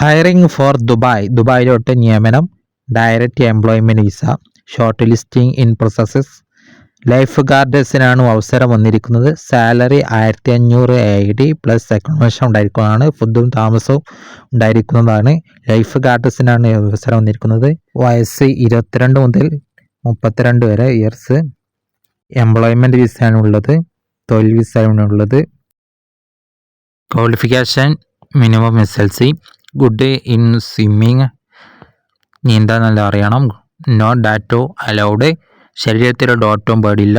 Hiring four Dubai ദുബായിലോട്ട് നിയമനം. Direct employment visa shortlisting in processes life ഗാർഡേഴ്സിനാണ് അവസരം വന്നിരിക്കുന്നത്. സാലറി ആയിരത്തി അഞ്ഞൂറ് ഐ ഡി പ്ലസ് അക്കോമഡേഷൻ ഉണ്ടായിരിക്കുന്നതാണ്. ഫുഡും താമസവും ഉണ്ടായിരിക്കുന്നതാണ്. ലൈഫ് ഗാർഡേഴ്സിനാണ് അവസരം വന്നിരിക്കുന്നത്. വയസ്സ് ഇരുപത്തിരണ്ട് മുതൽ മുപ്പത്തിരണ്ട് വരെ ഇയർസ് എംപ്ലോയ്മെന്റ് വിസയാണ് ഉള്ളത്. തൊഴിൽ വിസയാണ് ഉള്ളത്. Qualification minimum S L C good day in swimming നീന്താൻ നല്ല അറിയണം? നോ ഡാറ്റോ അലൗഡ് ശരീരത്തിൽ ഡോട്ടും പാടില്ല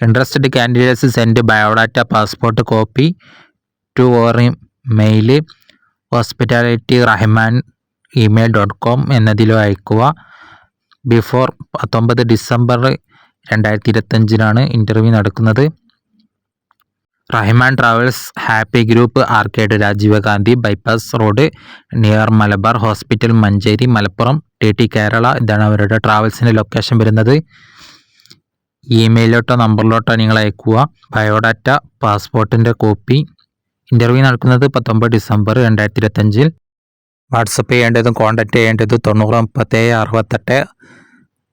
interested candidates send biodata passport copy to or mail hospitality Rahman email dot com എന്നതിലോ അയക്കുക. ബിഫോർ പത്തൊമ്പത് ഡിസംബർ രണ്ടായിരത്തി ഇരുപത്തഞ്ചിനാണ് ഇന്റർവ്യൂ നടക്കുന്നത്. Rahman travels happy group arcade Rajiv Gandhi bypass road near Malabar hospital Manjeri Malappuram T T Kerala ഇതാണ് അവരുടെ ട്രാവൽസിന്റെ location വരുന്നത്. ഇമെയിലോട്ടോ നമ്പറിലോട്ടോ നിങ്ങൾ അയക്കുക. Biodata പാസ്പോർട്ടിന്റെ copy. ഇന്റർവ്യൂ നടക്കുന്നത് പത്തൊമ്പത് ഡിസംബർ രണ്ടായിരത്തി ഇരുപത്തഞ്ചിൽ വാട്സപ്പ് ചെയ്യേണ്ടതും കോൺടാക്റ്റ് ചെയ്യേണ്ടതും തൊണ്ണൂറ് മുപ്പത്തേഴ് അറുപത്തെട്ട്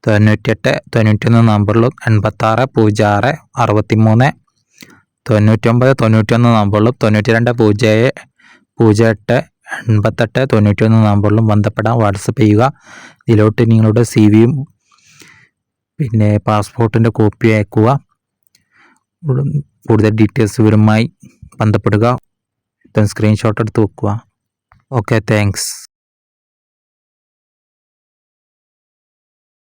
തൊണ്ണൂറ്റെട്ട് തൊണ്ണൂറ്റൊന്ന് നമ്പറിലും എൺപത്താറ് പൂജ്യം ആറ് അറുപത്തി മൂന്ന് തൊണ്ണൂറ്റൊമ്പത് തൊണ്ണൂറ്റൊന്ന് നമ്പറിലും തൊണ്ണൂറ്റി രണ്ട് പൂജ്യം ഏഴ് പൂജ്യം എട്ട് എൺപത്തെട്ട് തൊണ്ണൂറ്റൊന്ന് നമ്പറിലും ബന്ധപ്പെടാൻ വാട്സപ്പ് ചെയ്യുക. ഇതിലോട്ട് നിങ്ങളുടെ സി വിയും പിന്നെ പാസ്പോർട്ടിന്റെ കോപ്പി അയക്കുക. കൂടുതൽ ഡീറ്റെയിൽസ് വിവരമായി ബന്ധപ്പെടുക. സ്ക്രീൻഷോട്ട് എടുത്ത് വെക്കുക. Okay thanks